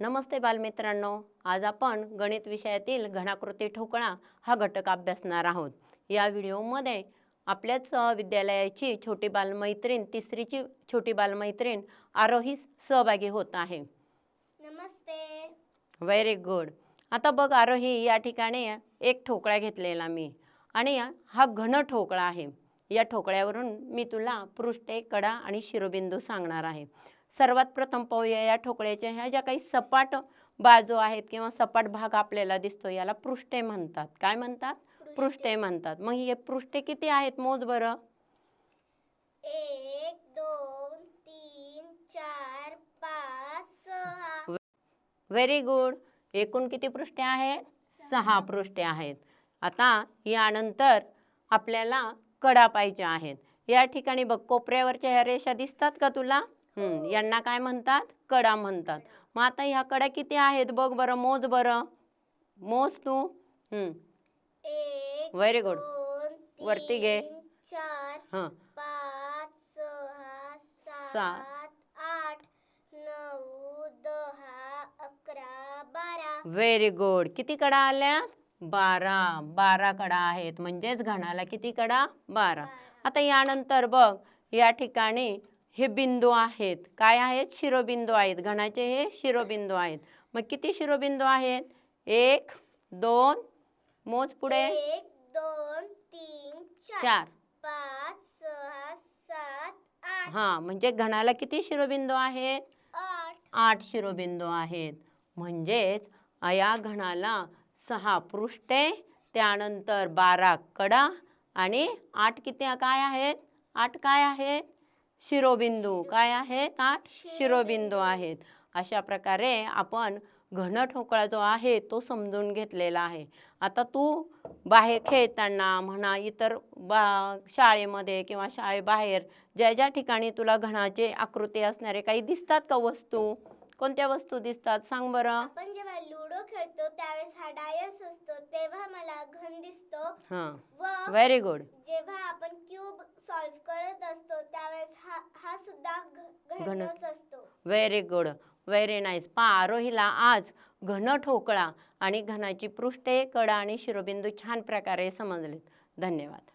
नमस्ते बालमित्रांनो. आज आपण गणित विषयातील घनाकृती ठोकळा हा घटक अभ्यासणार आहोत. या व्हिडिओमध्ये आपल्याच विद्यालयाची छोटी बालमैत्रीण तिसरीची छोटी बालमैत्रीण आरोही सहभागी होत आहे. नमस्ते. व्हेरी गुड आता बघ आरोही या ठिकाणी एक ठोकळा घेतलेला मी आणि हा घन ठोकळा आहे. या ठोकळ्यावरून मी तुला पृष्ठे कडा आणि शिरोबिंदू सांगणार आहे. सर्वात प्रथम पाहूया या ठोकळ्याच्या ह्या ज्या काही सपाट बाजू आहेत किंवा सपाट भाग आपल्याला दिसतो याला पृष्ठे म्हणतात. काय म्हणतात? पृष्ठे. म्हणतात. मग हे पृष्ठे किती आहेत मोज बरं? एक दोन तीन चार पाच सहा. व्हेरी गुड एकूण किती पृष्ठे आहेत? सहा पृष्ठे आहेत. आता यानंतर आपल्याला कडा पाहिजे आहेत. या ठिकाणी बघ कोपऱ्यावरच्या ह्या रेषा दिसतात का तुला? यांना काय म्हणतात? कडा म्हणतात. मग आता ह्या कडा किती आहेत बघ बरं मोज बरं. मोज तू. good. दोन वरती घे. तीन, चार हं. पाच सहा सात. सात. आठ नऊ दहा अकरा बारा. व्हेरी गुड किती कडा आल्या बारा. बारा कडा आहेत. म्हणजेच घणाला किती कडा? बारा. आता यानंतर बघ या ठिकाणी हे बिंदू आहेत. काय आहेत? शिरोबिंदू आहेत. घणाचे हे? शिरोबिंदू आहेत. मग किती शिरोबिंदू आहेत? एक दोन मोज पुढे. एक दोन तीन चार. पाच सहा सात आठ. हां म्हणजे घणाला किती शिरोबिंदू आहेत? आठ. आठ शिरोबिंदू आहेत. म्हणजेच या घणाला सहा पृष्ठे त्यानंतर बारा कडा आणि आठ किती काय आहेत? आठ काय आहेत? शिरोबिंदू. काय आहेत? आठ शिरोबिंदू आहेत. अशा प्रकारे आपण घन ठोकळा जो आहे तो समजून घेतलेला आहे. आता तू बाहेर खेळताना म्हणा इतर बा शाळेमध्ये किंवा शाळेबाहेर ज्या ज्या ठिकाणी तुला घणाचे आकृती असणारे काही दिसतात का वस्तू? कोणत्या वस्तू दिसतात? सांग बरं. आपण जेव्हा लुडो खेळतो त्यावेळेस हा डायस असतो तेव्हा मला घन दिसतो. हां. व्हेरी गुड क्यूब सॉल्व करत असतो त्यावेळेस हा हा सुद्धा. घनच असतो. व्हेरी गुड व्हेरी नाईस पा आरोहीला आज घन ठोकळा आणि घनाची पृष्ठे कडा आणि शिरोबिंदू छान प्रकारे समजलेत. धन्यवाद.